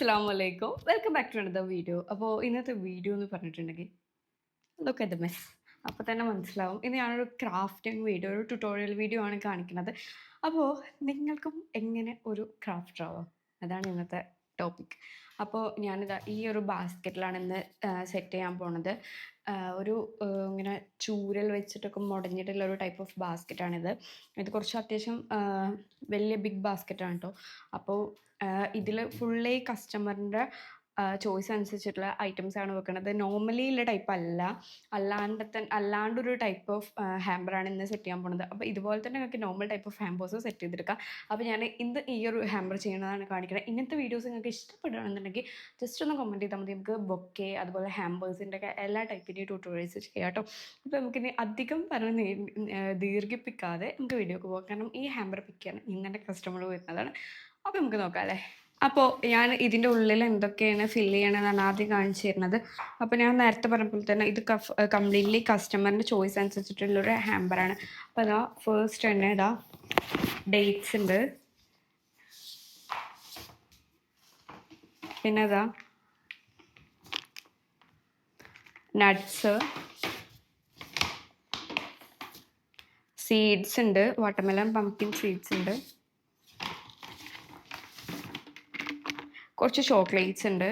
അസ്സാം വലൈക്കും welcome back to another video അപ്പോൾ ഇന്നത്തെ വീഡിയോ എന്ന് പറഞ്ഞിട്ടുണ്ടെങ്കിൽ ലുക്ക് അറ്റ് ദ മെസ് അപ്പോൾ തന്നെ മനസ്സിലാവും. ഇന്ന് ഞാനൊരു ക്രാഫ്റ്റിംഗ് വീഡിയോ ഒരു ട്യൂട്ടോറിയൽ വീഡിയോ ആണ് കാണിക്കുന്നത്. അപ്പോൾ നിങ്ങൾക്കും എങ്ങനെ ഒരു ക്രാഫ്റ്റർ ആവാം? അതാണ് ഇന്നത്തെ ടോപ്പിക് അപ്പോൾ ഞാനിത് ഈ ഒരു ബാസ്ക്കറ്റിലാണ് ഇന്ന് സെറ്റ് ചെയ്യാൻ പോണത്. ഒരു ഇങ്ങനെ ചൂരൽ വെച്ചിട്ടൊക്കെ മുടഞ്ഞിട്ടുള്ള ഒരു ടൈപ്പ് ഓഫ് ബാസ്ക്കറ്റാണിത് ഇത് കുറച്ച് അത്യാവശ്യം വലിയ ബിഗ് ബാസ്ക്കറ്റാണ് കേട്ടോ അപ്പോൾ ഇതിൽ ഫുള്ളി കസ്റ്റമറിന്റെ ചോയ്സ് അനുസരിച്ചിട്ടുള്ള ഐറ്റംസ് ആണ് വെക്കുന്നത് നോർമലി ഉള്ള ടൈപ്പ് അല്ല. അല്ലാണ്ട് തന്നെ അല്ലാണ്ടൊരു ടൈപ്പ് ഓഫ് ഹാമ്പറാണ് ഇന്ന് സെറ്റ് ചെയ്യാൻ പോകുന്നത് അപ്പോൾ ഇതുപോലെ തന്നെ നിങ്ങൾക്ക് normal type of hampers set ചെയ്തെടുക്കാം. അപ്പോൾ ഞാൻ ഇന്ന് ഈ ഒരു ഹാമ്പർ ചെയ്യുന്നതാണ് കാണിക്കുന്നത് ഇങ്ങനത്തെ വീഡിയോസ് നിങ്ങൾക്ക് ഇഷ്ടപ്പെടുകയാണെന്നുണ്ടെങ്കിൽ ജസ്റ്റ് ഒന്ന് കമന്റ് ചെയ്താൽ മതി. നമുക്ക് ബൊക്കെ അതുപോലെ ഹാമ്പേഴ്സിന്റെ ഒക്കെ എല്ലാ ടൈപ്പിന്റെയും ട്യൂട്ടോറിയൽസ് ചെയ്യാം കേട്ടോ. അപ്പോൾ നമുക്കിനി അധികം പറഞ്ഞ് ദീർഘിപ്പിക്കാതെ നമുക്ക് വീഡിയോക്ക് പോകാം. കാരണം ഈ ഹാമ്പർ പിക്ക് ചെയ്യാൻ കസ്റ്റമർ വരുന്നതാണ്. അപ്പോൾ നമുക്ക് നോക്കാം അല്ലേ? അപ്പോൾ ഞാൻ ഇതിന്റെ ഉള്ളിൽ എന്തൊക്കെയാണ് ഫില്ല് ചെയ്യണതാണ് ആദ്യം കാണിച്ചു തരുന്നത്. അപ്പോൾ ഞാൻ നേരത്തെ പറഞ്ഞപ്പോൾ തന്നെ ഇത് കംപ്ലീറ്റ്ലി കസ്റ്റമറിന്റെ ചോയ്സ് അനുസരിച്ചിട്ടുള്ളൊരു ഹാമ്പറാണ് അപ്പോൾ അതാ ഫസ്റ്റ് തന്നെ ഇതാ ഡേറ്റ്സ് ഉണ്ട്. പിന്നെ ഇതാ നട്ട്സ് സീഡ്സ് ഉണ്ട് വാട്ടർമെലൺ പംകിൻ സീഡ്സ് ഉണ്ട്. കുറച്ച് ചോക്ലേറ്റ്സ് ഉണ്ട്.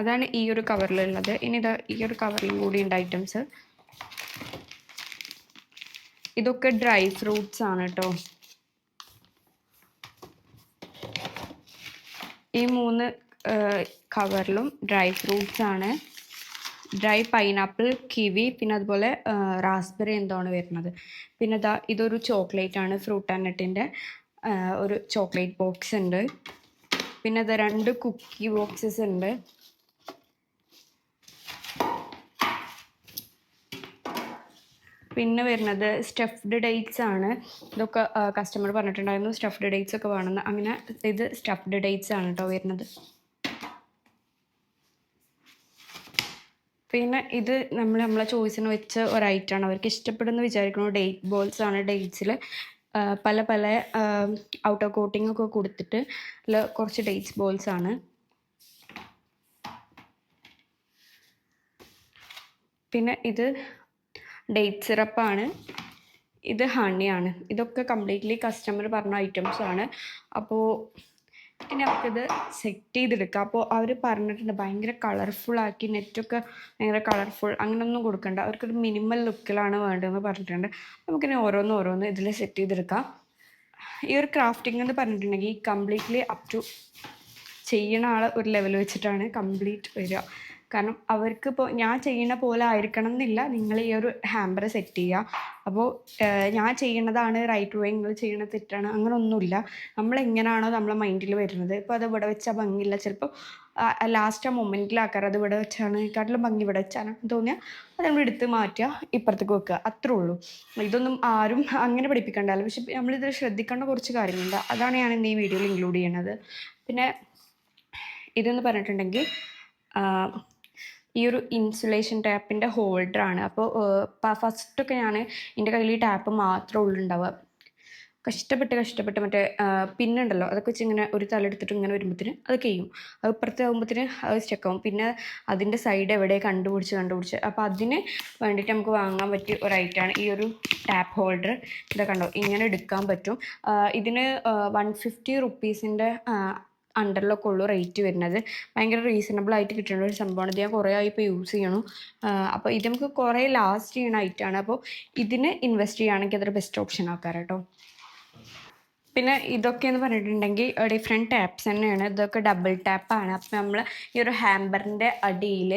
അതാണ് ഈ ഒരു കവറിലുള്ളത് ഇനി ഇതാ ഈ ഒരു കവറിലും കൂടി ഉണ്ട് ഐറ്റംസ് ഇതൊക്കെ ഡ്രൈ ഫ്രൂട്ട്സ് ആണ് കേട്ടോ ഈ മൂന്ന് കവറിലും ഡ്രൈ ഫ്രൂട്ട്സ് ആണ്. ഡ്രൈ പൈനാപ്പിൾ കിവി പിന്നെ അതുപോലെ റാസ്ബെറി എന്താണ് വരുന്നത്. പിന്നെ ഇതാ ഇതൊരു ചോക്ലേറ്റ് ആണ് ഫ്രൂട്ട് ആൻഡ് നട്ടിന്റെ ഒരു ചോക്ലേറ്റ് ബോക്സ് ഉണ്ട്. പിന്നെ അത് രണ്ട് കുക്കി ബോക്സസ് ഉണ്ട്. പിന്നെ വരുന്നത് സ്റ്റഫ്ഡ് ഡേറ്റ്സ് ആണ്. ഇതൊക്കെ കസ്റ്റമർ പറഞ്ഞിട്ടുണ്ടായിരുന്നു സ്റ്റഫ്ഡ് ഡേറ്റ്സ് ഒക്കെ വേണമെന്ന് അങ്ങനെ ഇത് സ്റ്റഫ്ഡ് ഡേറ്റ്സ് ആണ് കേട്ടോ വരുന്നത്. പിന്നെ ഇത് നമ്മൾ നമ്മളെ ചോയ്സിന് വെച്ച ഒരു ഐറ്റമാണ് അവർക്ക് ഇഷ്ടപ്പെടുന്ന വിചാരിക്കുന്നു ഡേറ്റ് ബോൾസ് ആണ് ഡേറ്റ്സിൽ പല പല ഔട്ടർ കോട്ടിംഗ് ഒക്കെ കൊടുത്തിട്ട് കുറച്ച് ഡേറ്റ്സ് ബോൾസ് ആണ്. പിന്നെ ഇത് ഡേറ്റ് സിറപ്പാണ് ഇത് ഹണിയാണ് ഇതൊക്കെ കംപ്ലീറ്റ്ലി കസ്റ്റമർ പറഞ്ഞ ഐറ്റംസ് ആണ്. അപ്പോൾ ഇനി അവർക്കിത് സെറ്റ് ചെയ്തെടുക്കാം അപ്പോൾ അവർ പറഞ്ഞിട്ടുണ്ട് ഭയങ്കര കളർഫുൾ ആക്കി നെറ്റൊക്കെ ഭയങ്കര കളർഫുൾ അങ്ങനെയൊന്നും കൊടുക്കണ്ട. അവർക്കൊരു മിനിമൽ ലുക്കിലാണ് വേണ്ടതെന്ന് പറഞ്ഞിട്ടുണ്ട്. നമുക്കിനി ഓരോന്ന് ഓരോന്ന് ഇതിൽ സെറ്റ് ചെയ്തെടുക്കാം. ഈ ഒരു ക്രാഫ്റ്റിംഗ് എന്ന് പറഞ്ഞിട്ടുണ്ടെങ്കിൽ കംപ്ലീറ്റ്ലി അപ് ടു ചെയ്യണ ആൾ ഒരു ലെവൽ വെച്ചിട്ടാണ് കംപ്ലീറ്റ് വരിക. കാരണം അവർക്ക് ഇപ്പോൾ ഞാൻ ചെയ്യുന്ന പോലെ ആയിരിക്കണം എന്നില്ല നിങ്ങൾ ഈ ഒരു ഹാമ്പർ സെറ്റ് ചെയ്യുക അപ്പോൾ ഞാൻ ചെയ്യുന്നതാണ് റൈറ്റ് വേ നിങ്ങൾ ചെയ്യണ തെറ്റാണ് അങ്ങനെയൊന്നുമില്ല നമ്മൾ എങ്ങനെയാണോ നമ്മളെ മൈൻഡിൽ വരുന്നത്. ഇപ്പോൾ അത് ഇവിടെ വെച്ചാൽ ഭംഗിയില്ല. ചിലപ്പോൾ ലാസ്റ്റ് ആ മൊമെന്റിലാക്കാറ് അത് ഇവിടെ വെച്ചാണ്. കാട്ടിലും ഭംഗി ഇവിടെ വെച്ചാണ് തോന്നിയാൽ അത് നമ്മൾ എടുത്ത് മാറ്റുക ഇപ്പുറത്തേക്ക് വെക്കുക. അത്രേ ഉള്ളൂ. ഇതൊന്നും ആരും അങ്ങനെ പഠിപ്പിക്കണ്ടല്ലോ. പക്ഷെ നമ്മളിത് ശ്രദ്ധിക്കേണ്ട കുറച്ച് കാര്യങ്ങളുണ്ട്. അതാണ് ഞാൻ ഇന്ന് ഈ വീഡിയോയിൽ ഇൻക്ലൂഡ് ചെയ്യണത് പിന്നെ ഇതെന്ന് പറഞ്ഞിട്ടുണ്ടെങ്കിൽ ഈ ഒരു ഇൻസുലേഷൻ ടാപ്പിന്റെ ഹോൾഡറാണ് അപ്പോൾ ഫസ്റ്റൊക്കെ ഞാൻ എന്റെ കയ്യിൽ ഈ ടാപ്പ് മാത്രമേ ഉള്ളുണ്ടാവുക കഷ്ടപ്പെട്ട് കഷ്ടപ്പെട്ട് മറ്റേ പിന്നുണ്ടല്ലോ അതൊക്കെ വെച്ച് ഇങ്ങനെ ഒരു തലെടുത്തിട്ട് ഇങ്ങനെ വരുമ്പോഴത്തേന് അത് കഴിയും അത് ഇപ്പുറത്തെ ആകുമ്പോഴത്തേന് അത് സ്റ്റെക്കാവും പിന്നെ അതിന്റെ സൈഡ് എവിടെ കണ്ടുപിടിച്ച് കണ്ടുപിടിച്ച്. അപ്പോൾ അതിന് വേണ്ടിയിട്ട് നമുക്ക് വാങ്ങാൻ പറ്റിയ ഒരു ഐറ്റമാണ് ഈ ഒരു ടാപ്പ് ഹോൾഡർ ഇതൊക്കെ കണ്ടോ ഇങ്ങനെ എടുക്കാൻ പറ്റും. ഇതിന് വൺ ഫിഫ്റ്റി റുപ്പീസിന്റെ അണ്ടറിലൊക്കെ ഉള്ളൂ റേറ്റ് വരുന്നത്. ഭയങ്കര റീസണബിൾ ആയിട്ട് കിട്ടുന്ന ഒരു സംഭവമാണ്. ഇത് ഞാൻ കുറേ ആയി ഇപ്പോൾ യൂസ് ചെയ്യണു. അപ്പോൾ ഇത് നമുക്ക് കുറേ ലാസ്റ്റ് ചെയ്യണ ഐറ്റമാണ് അപ്പോൾ ഇതിന് ഇൻവെസ്റ്റ് ചെയ്യുകയാണെങ്കിൽ അതൊരു ബെസ്റ്റ് ഓപ്ഷൻ ആക്കാം കേട്ടോ. പിന്നെ ഇതൊക്കെ എന്ന് പറഞ്ഞിട്ടുണ്ടെങ്കിൽ ഡിഫറെന്റ് ടാപ്സ് തന്നെയാണ്. ഇതൊക്കെ ഡബിൾ ടാപ്പാണ് അപ്പം നമ്മൾ ഈ ഒരു ഹാമ്പറിന്റെ അടിയിൽ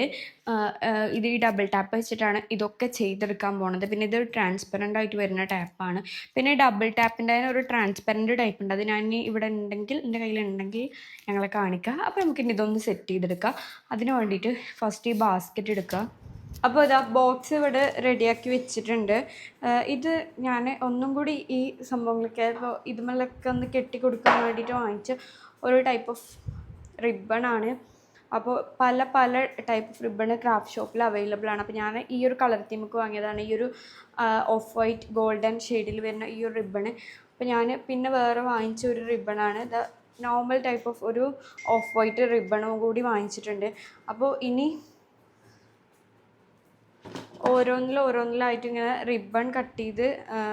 ഇത് ഈ ഡബിൾ ടാപ്പ് വെച്ചിട്ടാണ് ഇതൊക്കെ ചെയ്തെടുക്കാൻ പോണത്. പിന്നെ ഇത് ട്രാൻസ്പെറന്റ് ആയിട്ട് വരുന്ന ടാപ്പാണ് പിന്നെ ഡബിൾ ടാപ്പിന്റെ ഒരു ട്രാൻസ്പെറന്റ് ടൈപ്പ് ഉണ്ട്. അത് ഞാൻ ഇവിടെ ഉണ്ടെങ്കിൽ എന്റെ കയ്യിലുണ്ടെങ്കിൽ ഞങ്ങളെ കാണിക്കുക അപ്പോൾ നമുക്ക് ഇതൊന്ന് സെറ്റ് ചെയ്തെടുക്കാം. അതിന് വേണ്ടിയിട്ട് ഫസ്റ്റ് ഈ ബാസ്ക്കറ്റ് എടുക്കുക അപ്പോൾ ഇതാ ബോക്സ് ഇവിടെ റെഡിയാക്കി വെച്ചിട്ടുണ്ട്. ഇത് ഞാൻ ഒന്നും കൂടി ഈ സംഭവങ്ങളൊക്കെ ഇപ്പോൾ ഇതുമല്ലൊക്കെ ഒന്ന് കെട്ടി കൊടുക്കാൻ വേണ്ടിയിട്ട് വാങ്ങിച്ച ഒരു ടൈപ്പ് ഓഫ് റിബണാണ് അപ്പോൾ പല പല ടൈപ്പ് ഓഫ് റിബൺ ക്രാഫ്റ്റ് ഷോപ്പിൽ അവൈലബിൾ ആണ്. അപ്പോൾ ഞാൻ ഈ ഒരു കളർ തീമൊക്കെ വാങ്ങിയതാണ്. ഈ ഒരു ഓഫ് വൈറ്റ് ഗോൾഡൻ ഷെയ്ഡിൽ വരുന്ന ഈ ഒരു റിബണ് അപ്പോൾ ഞാൻ പിന്നെ വേറെ വാങ്ങിച്ച ഒരു റിബണാണ് ഇത് നോർമൽ ടൈപ്പ് ഓഫ് ഒരു ഓഫ് വൈറ്റ് റിബണും കൂടി വാങ്ങിച്ചിട്ടുണ്ട്. അപ്പോൾ ഇനി ഓരോന്നിലും ഓരോന്നിലായിട്ട് ഇങ്ങനെ റിബൺ കട്ട് ചെയ്ത്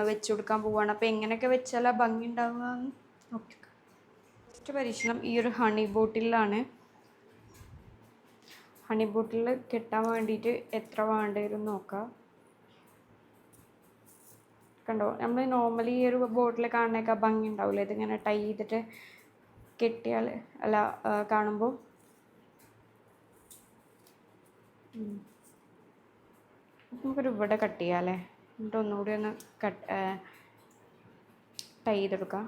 വെച്ച് കൊടുക്കാൻ പോവുകയാണ് അപ്പോൾ എങ്ങനെയൊക്കെ വെച്ചാൽ ഭംഗി ഉണ്ടാവുക? ഓക്കെ. ഫസ്റ്റ് പരീക്ഷണം ഈ ഒരു ഹണി ബോട്ടിലാണ് ഹണി ബോട്ടിൽ കെട്ടാൻ വേണ്ടിയിട്ട് എത്ര വേണ്ടി വരും നോക്കാം. കണ്ടോ? നമ്മൾ നോർമലി ഈ ഒരു ബോട്ടിൽ കാണുന്നതൊക്കെ ഭംഗി ഉണ്ടാവില്ല ഇതിങ്ങനെ ടൈ ചെയ്തിട്ട് കെട്ടിയാൽ അല്ല കാണുമ്പോൾ നമുക്കൊരു ഇവിടെ കട്ട് ചെയ്യാം അല്ലേ എന്നിട്ട് ഒന്നുകൂടി ഒന്ന് കട്ട് ടൈ ചെയ്തെടുക്കാം.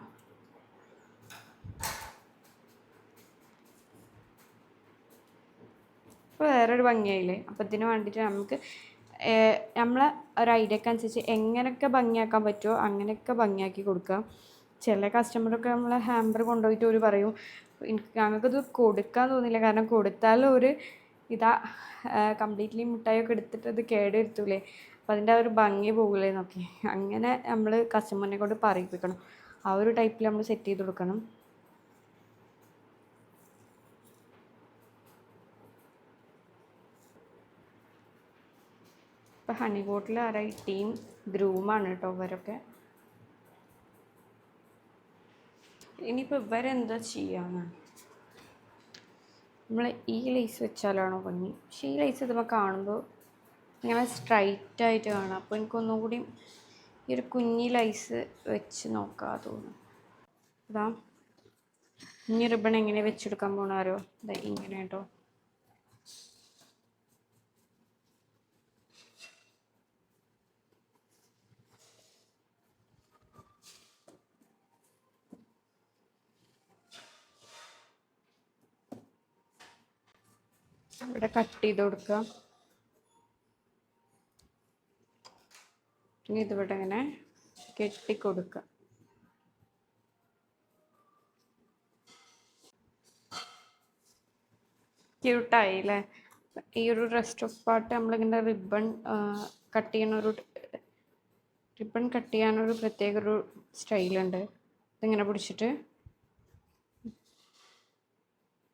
ഇപ്പോൾ വേറൊരു ഭംഗിയായില്ലേ? അപ്പോൾ ഇതിന് വേണ്ടിയിട്ട് നമുക്ക് നമ്മളെ ഒരു ഐഡിയക്ക് അനുസരിച്ച് എങ്ങനെയൊക്കെ ഭംഗിയാക്കാൻ പറ്റുമോ അങ്ങനെയൊക്കെ ഭംഗിയാക്കി കൊടുക്കാം. ചില കസ്റ്റമറൊക്കെ നമ്മളെ ഹാമ്പർ കൊണ്ടുപോയിട്ട് ഒരു പറയും എനിക്ക് ഞങ്ങൾക്കിത് കൊടുക്കാൻ തോന്നില്ല കാരണം കൊടുത്താൽ ഒരു ഇതാ കംപ്ലീറ്റ്ലി മിഠായിയൊക്കെ എടുത്തിട്ട് അത് കേട് വരുത്തൂലേ അപ്പം അതിന്റെ ആ ഒരു ഭംഗി പോകില്ലേ നോക്കി. അങ്ങനെ നമ്മൾ കസ്റ്റമറിനെ കൊണ്ട് പറയിപ്പിക്കണം. ആ ഒരു ടൈപ്പിൽ നമ്മൾ സെറ്റ് ചെയ്ത് കൊടുക്കണം. ഇപ്പം ഹണി ബോട്ടിൽ ആരായി ടീം ഗ്രൂമാണ് കേട്ടോ ഇവരൊക്കെ. ഇനിയിപ്പോൾ ഇവരെന്താ ചെയ്യാന്ന് നമ്മൾ ഈ ലൈസ് വെച്ചാലാണോ ഭംഗി പക്ഷേ ഈ ലൈസ് ഇതുമ്പോൾ കാണുമ്പോൾ ഇങ്ങനെ സ്ട്രൈറ്റ് ആയിട്ട് കാണാം. അപ്പോൾ എനിക്കൊന്നും കൂടി ഈ ഒരു കുഞ്ഞി ലൈസ് വെച്ച് നോക്കാം തോന്നുന്നു. അതാ ഇനി റിബൺ എങ്ങനെ വെച്ചെടുക്കാൻ പോണാരോ ഇതാ ഇങ്ങനെ കേട്ടോ. ഇവിടെ കട്ട് ചെയ്ത് കൊടുക്കുക. ഇനി ഇതിവിടെ ഇങ്ങനെ കെട്ടിക്കൊടുക്കുക ക്യൂട്ടായി അല്ലേ ഈ ഒരു റെസ്റ്റ് ഓഫ് പാർട്ട് നമ്മളിങ്ങനെ റിബൺ കട്ട് ചെയ്യണ ഒരു റിബൺ കട്ട് ചെയ്യാനൊരു പ്രത്യേക ഒരു സ്റ്റൈലുണ്ട് ഇതിങ്ങനെ പിടിച്ചിട്ട്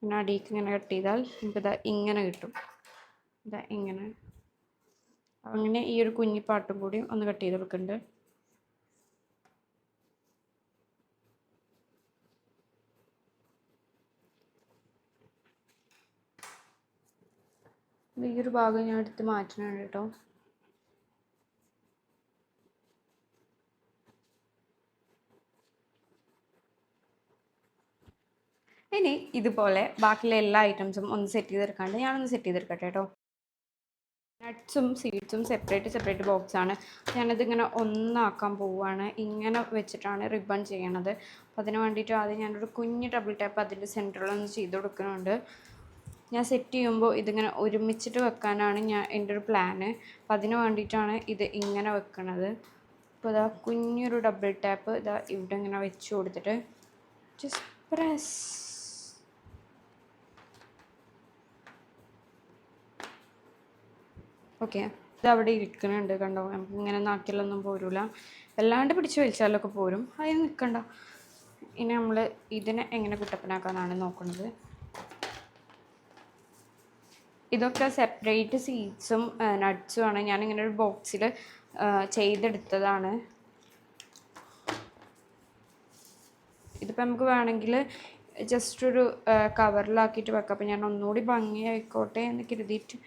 പിന്നെ അടിയിക്ക് ഇങ്ങനെ കട്ട് ചെയ്താൽ നമുക്ക് ഇതാ ഇങ്ങനെ കിട്ടും. ഇതാ ഇങ്ങനെ. അങ്ങനെ ഈ ഒരു കുഞ്ഞി പാട്ടും കൂടി ഒന്ന് കട്ട് ചെയ്ത് കൊടുക്കുന്നുണ്ട് ഈ ഒരു ഭാഗം ഞാൻ എടുത്ത് മാറ്റണം കേട്ടോ. ഇനി ഇതുപോലെ ബാക്കിയുള്ള എല്ലാ ഐറ്റംസും ഒന്ന് സെറ്റ് ചെയ്തെടുക്കാണ്ട് ഞാനൊന്ന് സെറ്റ് ചെയ്തെടുക്കട്ടെ കേട്ടോ നട്ട്സും സീഡ്സും സെപ്പറേറ്റ് സെപ്പറേറ്റ് ബോക്സാണ് ഞാനിതിങ്ങനെ ഒന്നാക്കാൻ പോവുകയാണ് ഇങ്ങനെ വെച്ചിട്ടാണ് റിബൺ ചെയ്യണത്. അപ്പോൾ അതിന് വേണ്ടിയിട്ട് ആദ്യം ഞാനൊരു കുഞ്ഞ് ഡബിൾ ടാപ്പ് അതിന്റെ സെന്ററിലൊന്ന് ചെയ്ത് കൊടുക്കുന്നുണ്ട്. ഞാൻ സെറ്റ് ചെയ്യുമ്പോൾ ഇതിങ്ങനെ ഒരുമിച്ചിട്ട് വെക്കാനാണ് ഞാൻ എന്റെ ഒരു പ്ലാന് അപ്പോൾ അതിന് വേണ്ടിയിട്ടാണ് ഇത് ഇങ്ങനെ വെക്കണത്. അപ്പോൾ ഇതാ കുഞ്ഞൊരു ഡബിൾ ടാപ്പ് ഇതാ ഇവിടെ ഇങ്ങനെ വെച്ച് കൊടുത്തിട്ട് ജസ്റ്റ് പ്രസ് ഓക്കെ. ഇത് അവിടെ ഇരിക്കുന്നുണ്ട് കണ്ടോ? നമുക്ക് ഇങ്ങനെ നാക്കിലൊന്നും പോരൂല. വല്ലാണ്ട് പിടിച്ച് വലിച്ചാലൊക്കെ പോരും. അതിന് നിൽക്കണ്ട ഇനി നമ്മൾ ഇതിനെ എങ്ങനെ കുട്ടപ്പനാക്കാന്നാണ് നോക്കുന്നത്. ഇതൊക്കെ സെപ്പറേറ്റ് സീഡ്സും നട്ട്സും ആണ്. ഞാനിങ്ങനെ ഒരു ബോക്സിൽ ചെയ്തെടുത്തതാണ്. ഇതിപ്പോൾ നമുക്ക് വേണമെങ്കിൽ ജസ്റ്റ് ഒരു കവറിലാക്കിയിട്ട് വെക്കാം. അപ്പോൾ ഞാൻ ഒന്നുകൂടി ഭംഗിയായിക്കോട്ടെ എന്ന് കരുതിയിട്ട്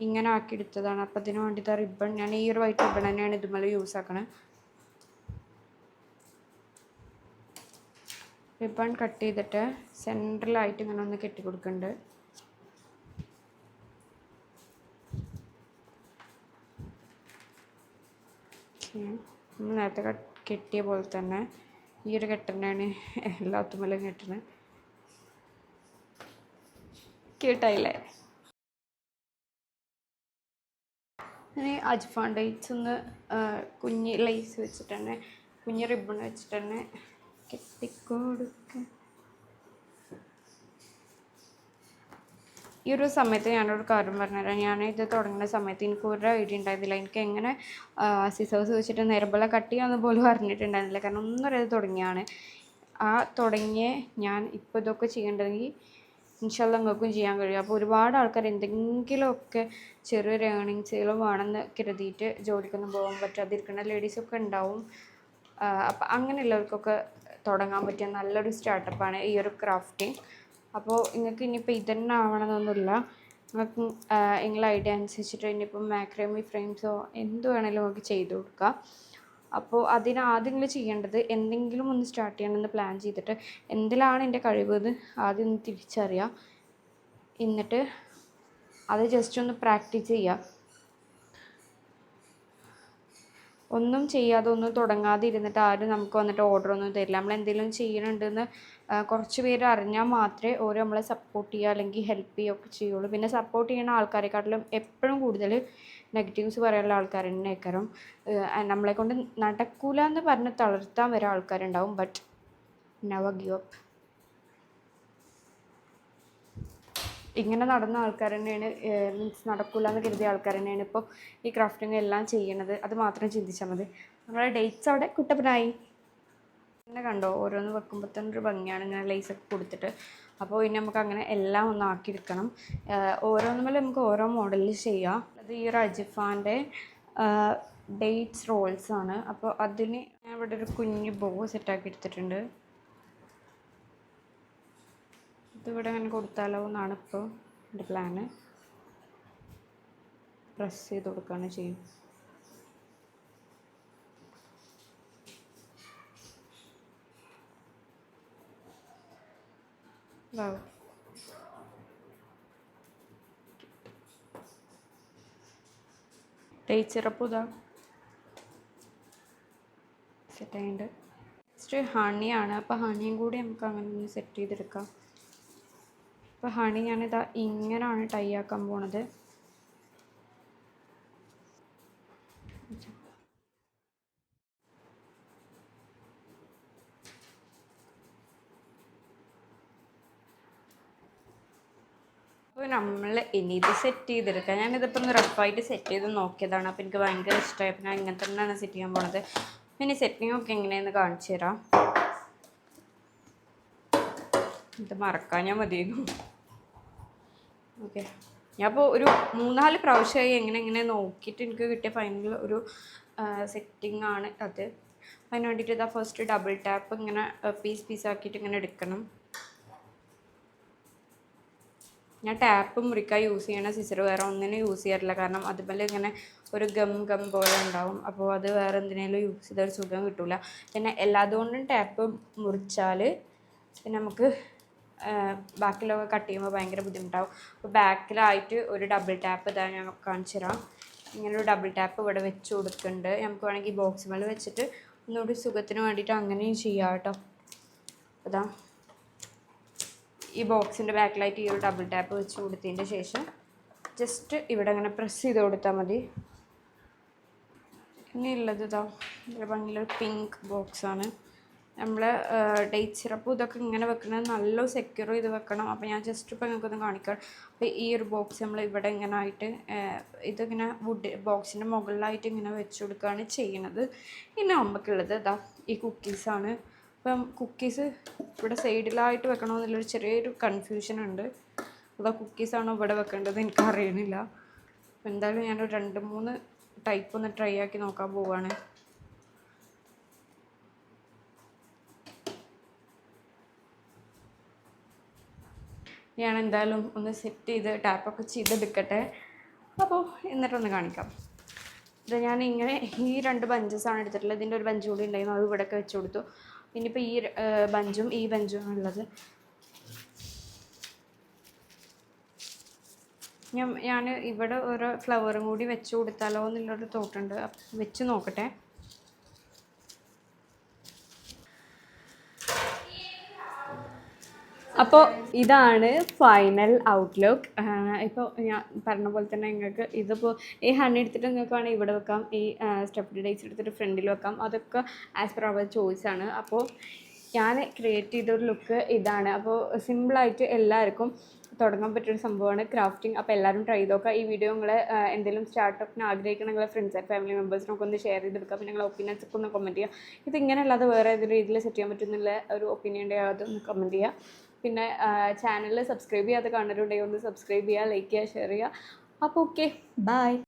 ഇങ്ങനെ ആക്കി എടുത്തതാണ് അപ്പം അതിന് വേണ്ടിയിട്ട് റിബൺ ഞാൻ ഈ ഒരു വൈറ്റ് റിബൺ തന്നെയാണ് ഇതുമേലെ യൂസ് ആക്കണത് റിബൺ കട്ട് ചെയ്തിട്ട് സെൻട്രലായിട്ട് ഇങ്ങനെ ഒന്ന് കെട്ടി കൊടുക്കുന്നുണ്ട് നമ്മൾ നേരത്തെ കെട്ടിയ പോലെ തന്നെ ഈ ഒരു കെട്ടന്നെയാണ് എല്ലാത്തുമ്മലും കെട്ടണേ. ക്യൂട്ടായില്ലേ ഇനി അജ്ഫാൻ ഡേറ്റ്സ് ഒന്ന് കുഞ്ഞ് ലൈസ് വെച്ചിട്ട് തന്നെ കുഞ്ഞ് റിബൺ വെച്ചിട്ട് തന്നെ കെട്ടിക്കൊടുക്ക. ഈ ഒരു സമയത്ത് ഞാനൊരു കാര്യം പറഞ്ഞുതരാം. ഞാൻ ഇത് തുടങ്ങുന്ന സമയത്ത് എനിക്ക് ഒരു ഐഡിയ ഉണ്ടായിരുന്നില്ല. എനിക്ക് എങ്ങനെ സിസേഴ്സ് വെച്ചിട്ട് നിരമ്പല കട്ട് ചെയ്യാമെന്ന് പോലും അറിഞ്ഞിട്ടുണ്ടായിരുന്നില്ല. കാരണം ഒന്നും അറിയാതെ തുടങ്ങിയാണ്. ആ തുടങ്ങിയ ഞാൻ ഇപ്പോൾ ഇതൊക്കെ ചെയ്യേണ്ടതെങ്കിൽ ഇൻഷാല്ല നിങ്ങൾക്കും ചെയ്യാൻ കഴിയും. അപ്പോൾ ഒരുപാട് ആൾക്കാർ എന്തെങ്കിലുമൊക്കെ ചെറിയൊരു ഏണിങ്സുകളും വേണമെന്ന് കരുതിയിട്ട് ജോലിക്കൊന്നും പോകാൻ പറ്റാതിരിക്കുന്ന ലേഡീസൊക്കെ ഉണ്ടാവും. അപ്പം അങ്ങനെയുള്ളവർക്കൊക്കെ തുടങ്ങാൻ പറ്റിയ നല്ലൊരു സ്റ്റാർട്ടപ്പാണ് ഈ ഒരു ക്രാഫ്റ്റിംഗ്. അപ്പോൾ നിങ്ങൾക്ക് ഇനിയിപ്പോൾ ഇതന്നെ ആവണമെന്നൊന്നുമില്ല നിങ്ങൾക്ക് നിങ്ങളെ ഐഡിയ അനുസരിച്ചിട്ട് ഇനിയിപ്പം മാക്രമി ഫ്രെയിംസോ എന്ത് വേണമെങ്കിലും നിങ്ങൾക്ക് ചെയ്ത് കൊടുക്കാം. അപ്പോൾ അതിന് ആദ്യം നിങ്ങൾ ചെയ്യേണ്ടത് എന്തെങ്കിലും ഒന്ന് സ്റ്റാർട്ട് ചെയ്യണമെന്ന് പ്ലാൻ ചെയ്തിട്ട് എന്തിലാണ് എന്റെ കഴിവ് എന്ന് ആദ്യം ഒന്ന് തിരിച്ചറിയുക എന്നിട്ട് അത് ജസ്റ്റ് ഒന്ന് പ്രാക്ടീസ് ചെയ്യുക ഒന്നും ചെയ്യാതെ ഒന്നും തുടങ്ങാതെ ഇരുന്നിട്ട് ആരും നമുക്ക് വന്നിട്ട് ഓർഡർ ഒന്നും തരില്ല. നമ്മൾ എന്തെങ്കിലും ചെയ്യണുണ്ടെന്ന് കുറച്ച് പേര് അറിഞ്ഞാൽ മാത്രമേ ഓരോ നമ്മളെ സപ്പോർട്ട് ചെയ്യുക അല്ലെങ്കിൽ ഹെൽപ്പ് ചെയ്യുകയൊക്കെ ചെയ്യുള്ളൂ. പിന്നെ സപ്പോർട്ട് ചെയ്യുന്ന ആൾക്കാരെക്കാട്ടിലും എപ്പോഴും കൂടുതൽ നെഗറ്റീവ്സ് പറയാനുള്ള ആൾക്കാർ തന്നെ കാരണം നമ്മളെ കൊണ്ട് നടക്കൂല എന്ന് പറഞ്ഞ് തളർത്താൻ വരെ ആൾക്കാരുണ്ടാവും ബട്ട് നവ ഗീവ് അപ്പ് ഇങ്ങനെ നടന്ന ആൾക്കാർ തന്നെയാണ് മീൻസ് നടക്കില്ല എന്ന് കരുതിയ ആൾക്കാർ തന്നെയാണ് ഇപ്പോൾ ഈ ക്രാഫ്റ്റിംഗ് എല്ലാം ചെയ്യണത്. അത് മാത്രം ചിന്തിച്ചാൽ മതി. നമ്മളെ ഡേറ്റ്സ് അവിടെ കുട്ടപ്പനായി. പിന്നെ കണ്ടോ? ഓരോന്ന് വെക്കുമ്പോൾ തന്നെ ഒരു ഭംഗിയാണ് ഇങ്ങനെ ലേസൊക്കെ കൊടുത്തിട്ട്. അപ്പോൾ ഇനി നമുക്ക് അങ്ങനെ എല്ലാം ഒന്ന് ആക്കിയെടുക്കണം. ഓരോന്നുമല്ല നമുക്ക് ഓരോ മോഡലിൽ ചെയ്യാം. അത് ഈ റജിഫാന്റെ ഡേറ്റ്സ് റോൾസ് ആണ്. അപ്പോൾ അതിന് ഞാൻ ഇവിടെ ഒരു കുഞ്ഞ് ബോ സെറ്റാക്കി എടുത്തിട്ടുണ്ട്. ഇതിവിടെ അങ്ങനെ കൊടുത്താലോ എന്നാണ് ഇപ്പോൾ എന്റെ പ്ലാന് പ്രസ് ചെയ്ത് കൊടുക്കുകയാണ് ചെയ്യും വാവ് സിറപ്പ് ഇതാ. സെറ്റ് ആയിട്ടുണ്ട് നെക്സ്റ്റ് ഹണിയാണ്. അപ്പോൾ ഹണിയും കൂടി നമുക്ക് അങ്ങനെ ഒന്ന് സെറ്റ് ചെയ്തെടുക്കാം. അപ്പോൾ ഹണി ഞാനിതാ ഇങ്ങനെയാണ് ടൈ ആക്കാൻ പോണത്. അപ്പോൾ നമ്മൾ ഇനി ഇത് സെറ്റ് ചെയ്തെടുക്കാം. ഞാനിതിപ്പോൾ ഒന്ന് റഫായിട്ട് സെറ്റ് ചെയ്ത് നോക്കിയതാണ്. അപ്പോൾ എനിക്ക് ഭയങ്കര ഇഷ്ടമായി ഞാൻ ഇങ്ങനെ തന്നെയാണ് സെറ്റ് ചെയ്യാൻ പോണത്. ഇനി സെറ്റിംഗ് ഒക്കെ എങ്ങനെയെന്ന് കാണിച്ചു തരാം. ഇത് മറക്കാൻ ഞാൻ മതിയായിരുന്നു. ഓക്കെ ഞാൻ അപ്പോൾ ഒരു മൂന്നാൽ പ്രാവശ്യമായി എങ്ങനെ എങ്ങനെ നോക്കിയിട്ട് എനിക്ക് കിട്ടിയ ഫൈനൽ ഒരു സെറ്റിംഗ് ആണ് അത്. അതിന് വേണ്ടിയിട്ട് ഇതാ ഫസ്റ്റ് ഡബിൾ ടാപ്പ് ഇങ്ങനെ പീസ് പീസ് ആക്കിയിട്ട് ഇങ്ങനെ എടുക്കണം. ഞാൻ ടാപ്പ് മുറിക്കാൻ യൂസ് ചെയ്യണ സിസർ വേറെ ഒന്നിനും യൂസ് ചെയ്യാറില്ല. കാരണം അതുപോലെ ഇങ്ങനെ ഒരു ഗം ഗം പോലെ ഉണ്ടാവും. അപ്പോൾ അത് വേറെ എന്തിനേലും യൂസ് ചെയ്താൽ ഒരു സുഖം കിട്ടില്ല പിന്നെ എല്ലാതുകൊണ്ടും ടാപ്പ് മുറിച്ചാൽ പിന്നെ നമുക്ക് ബാക്കിലൊക്കെ കട്ട് ചെയ്യുമ്പോൾ ഭയങ്കര ബുദ്ധിമുട്ടാവും. അപ്പോൾ ബാക്കിലായിട്ട് ഒരു ഡബിൾ ടാപ്പ് ഇതാ ഞാൻ കാണിച്ചു തരാം. ഇങ്ങനെ ഒരു ഡബിൾ ടാപ്പ് ഇവിടെ വെച്ച് കൊടുക്കുന്നുണ്ട് നമുക്ക് വേണമെങ്കിൽ ബോക്സ് വെച്ചിട്ട് ഒന്നുകൂടി സുഖത്തിന് വേണ്ടിയിട്ട് അങ്ങനെയും ചെയ്യാം കേട്ടോ. അതാ. ഈ ബോക്സിന്റെ ബാക്കിലായിട്ട് ഈ ഒരു ഡബിൾ ടാപ്പ് വെച്ച് കൊടുത്തതിന്റെ ശേഷം ജസ്റ്റ് ഇവിടെ അങ്ങനെ പ്രസ് ചെയ്ത് കൊടുത്താൽ മതി. ഇനി ഉള്ളത് ഇതാ ഇവിടെ ഭംഗിയിലൊരു പിങ്ക് ബോക്സാണ് നമ്മൾ ഡേറ്റ് സിറപ്പ് ഇതൊക്കെ ഇങ്ങനെ വെക്കുന്നത് നല്ല സെക്യൂർ ചെയ്ത് വെക്കണം. അപ്പോൾ ഞാൻ ജസ്റ്റ് ഇപ്പോൾ നിങ്ങൾക്കൊന്ന് കാണിക്കാം. അപ്പോൾ ഈ ഒരു ബോക്സ് നമ്മൾ ഇവിടെ ഇങ്ങനെ ആയിട്ട് ഇതിങ്ങനെ വുഡ് ബോക്സിന്റെ മുകളിലായിട്ട് ഇങ്ങനെ വെച്ച് കൊടുക്കുകയാണ് ചെയ്യണത് ഇനി നമുക്കുള്ളത് ഇതാ ഈ കുക്കീസാണ് അപ്പം കുക്കീസ് ഇവിടെ സൈഡിലായിട്ട് വെക്കണമെന്നുള്ളൊരു ചെറിയൊരു കൺഫ്യൂഷൻ ഉണ്ട്. അതാ കുക്കീസാണോ ഇവിടെ വെക്കേണ്ടത് എനിക്ക് അറിയണില്ല അപ്പം എന്തായാലും ഞാനൊരു രണ്ട് മൂന്ന് ടൈപ്പ് ഒന്ന് ട്രൈ ആക്കി നോക്കാൻ പോവാണ്. ഞാൻ എന്തായാലും ഒന്ന് സെറ്റ് ചെയ്ത് ടാപ്പൊക്കെ ചെയ്തെടുക്കട്ടെ അപ്പോൾ എന്നിട്ടൊന്ന് കാണിക്കാം. ഇത് ഞാൻ ഇങ്ങനെ ഈ രണ്ട് ബഞ്ചസ് ആണ് എടുത്തിട്ടുള്ളത്. ഇതിന്റെ ഒരു ബഞ്ച് കൂടി ഉണ്ടായിരുന്നു. അത് ഇവിടെയൊക്കെ വെച്ച് കൊടുത്തു. ഇനിയിപ്പോൾ ഈ ബഞ്ചും ഈ ബഞ്ചും ഉള്ളത്. ഞാൻ ഞാൻ ഇവിടെ ഓരോ ഫ്ലവറും കൂടി വെച്ച് കൊടുത്താലോ എന്നുള്ളൊരു തോട്ടുണ്ട് വെച്ച് നോക്കട്ടെ. അപ്പോൾ ഇതാണ് ഫൈനൽ ഔട്ട്ലുക്ക് ഇപ്പോൾ ഞാൻ പറഞ്ഞ പോലെ തന്നെ നിങ്ങൾക്ക് ഇതിപ്പോൾ ഈ ഹണ്ണി എടുത്തിട്ട് നിങ്ങൾക്ക് വേണമെങ്കിൽ ഇവിടെ വെക്കാം. ഈ സ്റ്റെപ്പ് ഡേറ്റ്സ് എടുത്തിട്ട് ഫ്രണ്ടിൽ വെക്കാം. അതൊക്കെ ആസ് പെർ അവർ ചോയ്സാണ് അപ്പോൾ ഞാൻ ക്രിയേറ്റ് ചെയ്തൊരു ലുക്ക് ഇതാണ്. അപ്പോൾ സിമ്പിളായിട്ട് എല്ലാവർക്കും തുടങ്ങാൻ പറ്റിയൊരു സംഭവമാണ് ക്രാഫ്റ്റിംഗ് അപ്പോൾ എല്ലാവരും ട്രൈ ചെയ്ത് നോക്കുക ഈ വീഡിയോ നിങ്ങൾ എന്തെങ്കിലും സ്റ്റാർട്ടപ്പിന് ആഗ്രഹിക്കുന്ന നിങ്ങളെ ഫ്രണ്ട്സ് ആൻഡ് ഫാമിലി മെമ്പേഴ്സിനൊക്കെ ഒന്ന് ഷെയർ ചെയ്ത് എടുക്കുക പിന്നെ നിങ്ങളുടെ ഒപ്പീനിയൻസ് ഒക്കെ ഒന്ന് കമന്റ് ചെയ്യുക ഇങ്ങനെയല്ലാതെ വേറെ ഏത് രീതിയിൽ സെറ്റ് ചെയ്യാൻ പറ്റുന്നില്ല ഒരു ഒപ്പീനിയൻ ഡേ അതൊന്ന് കമന്റ് ചെയ്യുക പിന്നെ ചാനൽ സബ്സ്ക്രൈബ് ചെയ്യാതെ കാണുന്നുണ്ടെങ്കിൽ ഒന്ന് സബ്സ്ക്രൈബ് ചെയ്യുക ലൈക്ക് ചെയ്യുക ഷെയർ ചെയ്യുക. അപ്പോൾ ഓക്കെ ബൈ